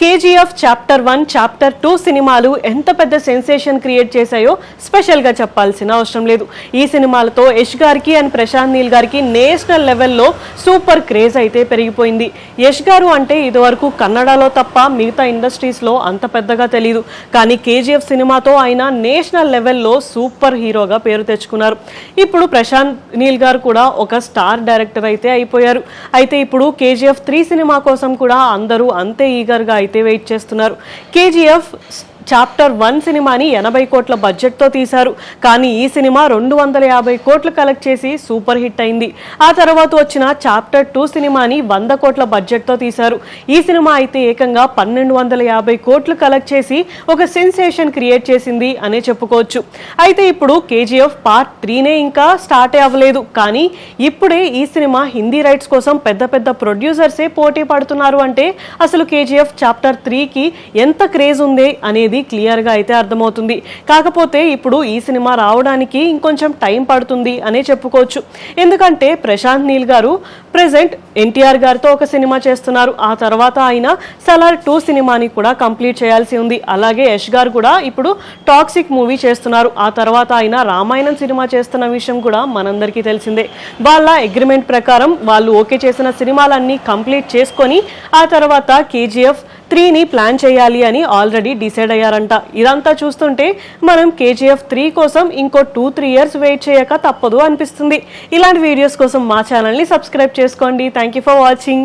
KGF chapter one chapter two సినిమాలు ఎంత పెద్ద సెన్సేషన్ క్రియేట్ చేశాయో స్పెషల్గా చెప్పాల్సిన అవసరం లేదు. ఈ సినిమాలతో యష్ గారికి అండ్ ప్రశాంత్ నీల్ గారికి నేషనల్ లెవెల్లో సూపర్ క్రేజ్ అయితే పెరిగిపోయింది. యష్ గారు అంటే ఇదివరకు కన్నడలో తప్ప మిగతా ఇండస్ట్రీస్లో అంత పెద్దగా తెలియదు కానీ కేజీఎఫ్ సినిమాతో ఆయన నేషనల్ లెవెల్లో సూపర్ హీరోగా పేరు తెచ్చుకున్నారు. ఇప్పుడు ప్రశాంత్ నీల్ గారు కూడా ఒక స్టార్ డైరెక్టర్ అయితే అయిపోయారు. అయితే ఇప్పుడు కేజీఎఫ్ త్రీ సినిమా కోసం కూడా అందరూ అంతే ఈగర్గా అయితే వెయిట్ చేస్తున్నారు. కేజీఎఫ్ చాప్టర్ వన్ సినిమాని ఎనభై కోట్ల బడ్జెట్తో తీశారు. కానీ ఈ సినిమా రెండు వందల యాభై కోట్లు కలెక్ట్ చేసి సూపర్ హిట్ అయింది. ఆ తర్వాత వచ్చిన చాప్టర్ టూ సినిమాని వంద కోట్ల బడ్జెట్తో తీశారు. ఈ సినిమా అయితే ఏకంగా పన్నెండు వందల యాభై కోట్లు కలెక్ట్ చేసి ఒక సెన్సేషన్ క్రియేట్ చేసింది అనే చెప్పుకోవచ్చు. అయితే ఇప్పుడు కేజీఎఫ్ పార్ట్ త్రీనే ఇంకా స్టార్ట్ అవ్వలేదు. కానీ ఇప్పుడే ఈ సినిమా హిందీ రైట్స్ కోసం పెద్ద పెద్ద ప్రొడ్యూసర్సే పోటీ పడుతున్నారు అంటే అసలు కేజీఎఫ్ చాప్టర్ త్రీకి ఎంత క్రేజ్ ఉంది అనేది క్లియర్గా అయితే అర్థమవుతుంది. కాకపోతే ఇప్పుడు ఈ సినిమా రావడానికి ఇంకొంచెం టైం పడుతుంది అనే చెప్పుకోవచ్చు. ఎందుకంటే ప్రశాంత్ నీల్ గారు ప్రెసెంట్ ఎన్టీఆర్ గారితో ఒక సినిమా చేస్తున్నారు. ఆ తర్వాత ఆయన సలార్ టూ సినిమాని కూడా కంప్లీట్ చేయాల్సి ఉంది. అలాగే యష్ గారు కూడా ఇప్పుడు టాక్సిక్ మూవీ చేస్తున్నారు. ఆ తర్వాత ఆయన రామాయణం సినిమా చేస్తున్న విషయం కూడా మనందరికీ తెలిసిందే. వాళ్ళ అగ్రిమెంట్ ప్రకారం వాళ్ళు ఓకే చేసిన సినిమాలన్నీ కంప్లీట్ చేసుకొని ఆ తర్వాత కేజీఎఫ్ త్రీని ప్లాన్ చేయాలి అని ఆల్రెడీ డిసైడ్ అయ్యారంట. ఇదంతా చూస్తుంటే మనం కేజీఎఫ్ త్రీ కోసం ఇంకో టూ త్రీ ఇయర్స్ వెయిట్ చేయక తప్పదు అనిపిస్తుంది. ఇలాంటి వీడియోస్ కోసం మా ఛానల్ని సబ్స్క్రైబ్ చేసుకోండి. Thank you for watching